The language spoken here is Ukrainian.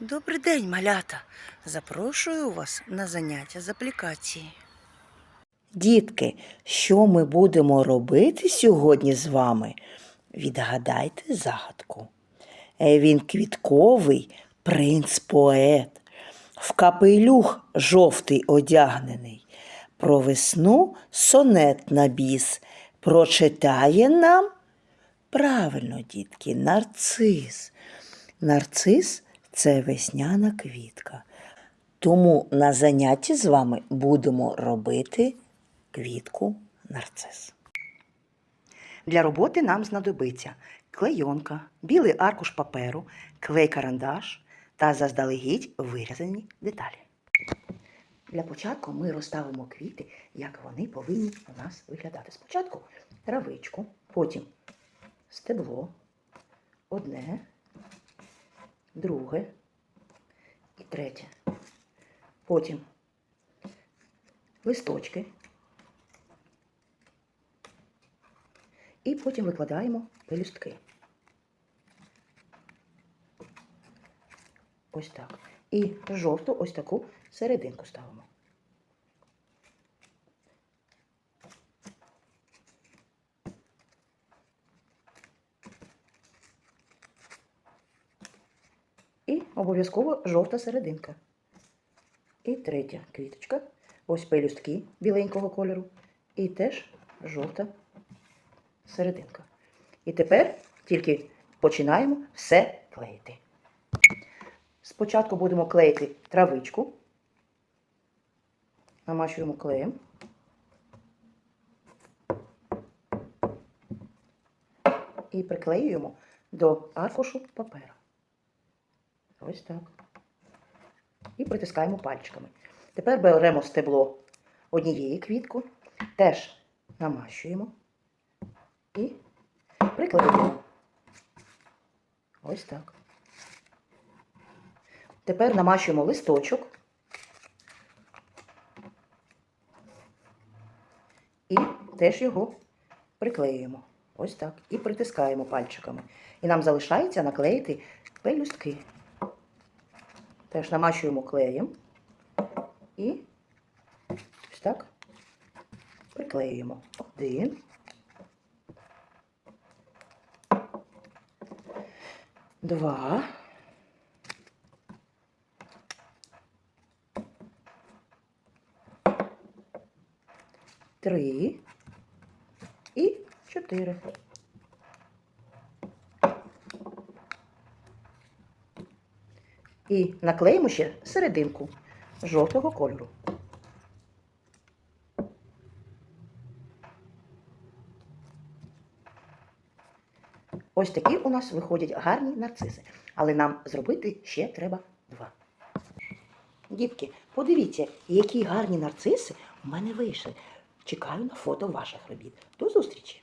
Добрий день, малята! Запрошую вас на заняття з аплікації. Дітки, що ми будемо робити сьогодні з вами? Відгадайте загадку. Е, Він квітковий принц-поет, в капелюх жовтий одягнений. Про весну сонет на біс прочитає нам Правильно, дітки, нарцис. Нарцис це весняна квітка. Тому на занятті з вами будемо робити квітку нарцис. Для роботи нам знадобиться клейонка, білий аркуш паперу, клей-карандаш та заздалегідь вирізані деталі. Для початку ми розставимо квіти, як вони повинні у нас виглядати. Спочатку травичку, потім стебло, одне, друге і третє. Потім листочки. І потім викладаємо пелюстки. Ось так. І жовту ось таку серединку ставимо. І обов'язково жовта серединка. І третя квіточка. Ось пелюстки біленького кольору. І теж жовта серединка. І тепер тільки починаємо все клеїти. Спочатку будемо клеїти травичку. Намащуємо клеєм. І приклеюємо до аркушу папера. Ось так. І притискаємо пальчиками. Тепер беремо стебло однієї квітку, теж намащуємо і прикладемо. Ось так. Тепер намащуємо листочок і теж його приклеюємо. Ось так. І притискаємо пальчиками. І нам залишається наклеїти пелюстки. Теж намащуємо клеєм і ось так приклеюємо. Один. Два. Три. І чотири. І наклеїмо ще серединку жовтого кольору. Ось такі у нас виходять гарні нарциси. Але нам зробити ще треба два. Дітки, подивіться, які гарні нарциси у мене вийшли. Чекаю на фото ваших робіт. До зустрічі!